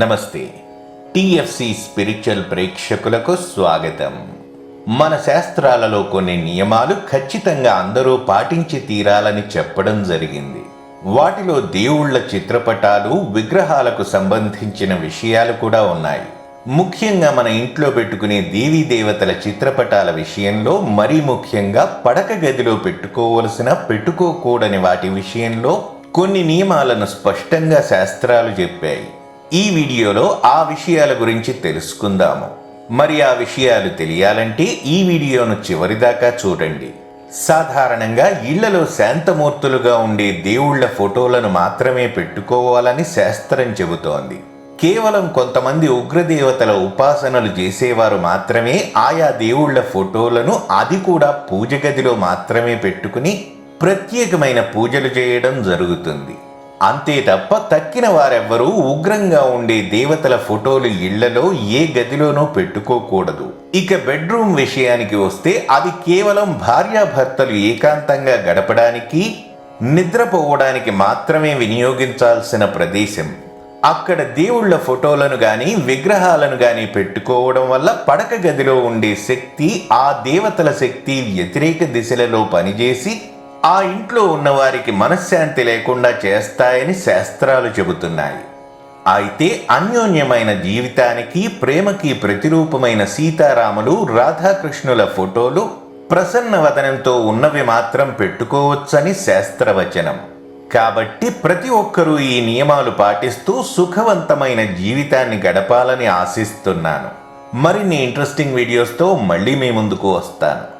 నమస్తే. TFC spiritual ప్రేక్షకులకు స్వాగతం. మన శాస్త్రాలలో కొన్ని నియమాలు ఖచ్చితంగా అందరూ పాటించి తీరాలని చెప్పడం జరిగింది. వాటిలో దేవుళ్ళ చిత్రపటాలు విగ్రహాలకు సంబంధించిన విషయాలు కూడా ఉన్నాయి. ముఖ్యంగా మన ఇంట్లో పెట్టుకునే దేవీ దేవతల చిత్రపటాల విషయంలో మరీ ముఖ్యంగా పడక గదిలో పెట్టుకోవలసిన పెట్టుకోకూడని వాటి విషయంలో కొన్ని నియమాలను స్పష్టంగా శాస్త్రాలు చెప్పాయి. ఈ వీడియోలో ఆ విషయాల గురించి తెలుసుకుందాము. మరి ఆ విషయాలు తెలియాలంటే ఈ వీడియోను చివరిదాకా చూడండి. సాధారణంగా ఇళ్ళలో శాంతమూర్తులుగా ఉండే దేవుళ్ళ ఫోటోలను మాత్రమే పెట్టుకోవాలని శాస్త్రం చెబుతోంది. కేవలం కొంతమంది ఉగ్రదేవతల ఉపాసనలు చేసేవారు మాత్రమే ఆయా దేవుళ్ళ ఫోటోలను అది కూడా పూజ గదిలో మాత్రమే పెట్టుకుని ప్రత్యేకమైన పూజలు చేయడం జరుగుతుంది. అంతే తప్ప తక్కిన వారెవ్వరూ ఉగ్రంగా ఉండే దేవతల ఫోటోలు ఇళ్ళలో ఏ గదిలోనూ పెట్టుకోకూడదు. ఇక బెడ్రూమ్ విషయానికి వస్తే అది కేవలం భార్యాభర్తలు ఏకాంతంగా గడపడానికి నిద్రపోవడానికి మాత్రమే వినియోగించాల్సిన ప్రదేశం. అక్కడ దేవుళ్ళ ఫోటోలను కానీ విగ్రహాలను కానీ పెట్టుకోవడం వల్ల పడక గదిలో ఉండే శక్తి ఆ దేవతల శక్తి వ్యతిరేక దిశలలో పనిచేసి ఆ ఇంట్లో ఉన్నవారికి మనశ్శాంతి లేకుండా చేస్తాయని శాస్త్రాలు చెబుతున్నాయి. అయితే అన్యోన్యమైన జీవితానికి ప్రేమకి ప్రతిరూపమైన సీతారాములు రాధాకృష్ణుల ఫోటోలు ప్రసన్న వదనంతో ఉన్నవి మాత్రం పెట్టుకోవచ్చని శాస్త్రవచనం. కాబట్టి ప్రతి ఒక్కరూ ఈ నియమాలు పాటిస్తూ సుఖవంతమైన జీవితాన్ని గడపాలని ఆశిస్తున్నాను. మరిన్ని ఇంట్రెస్టింగ్ వీడియోస్తో మళ్ళీ మీ ముందుకు వస్తాను.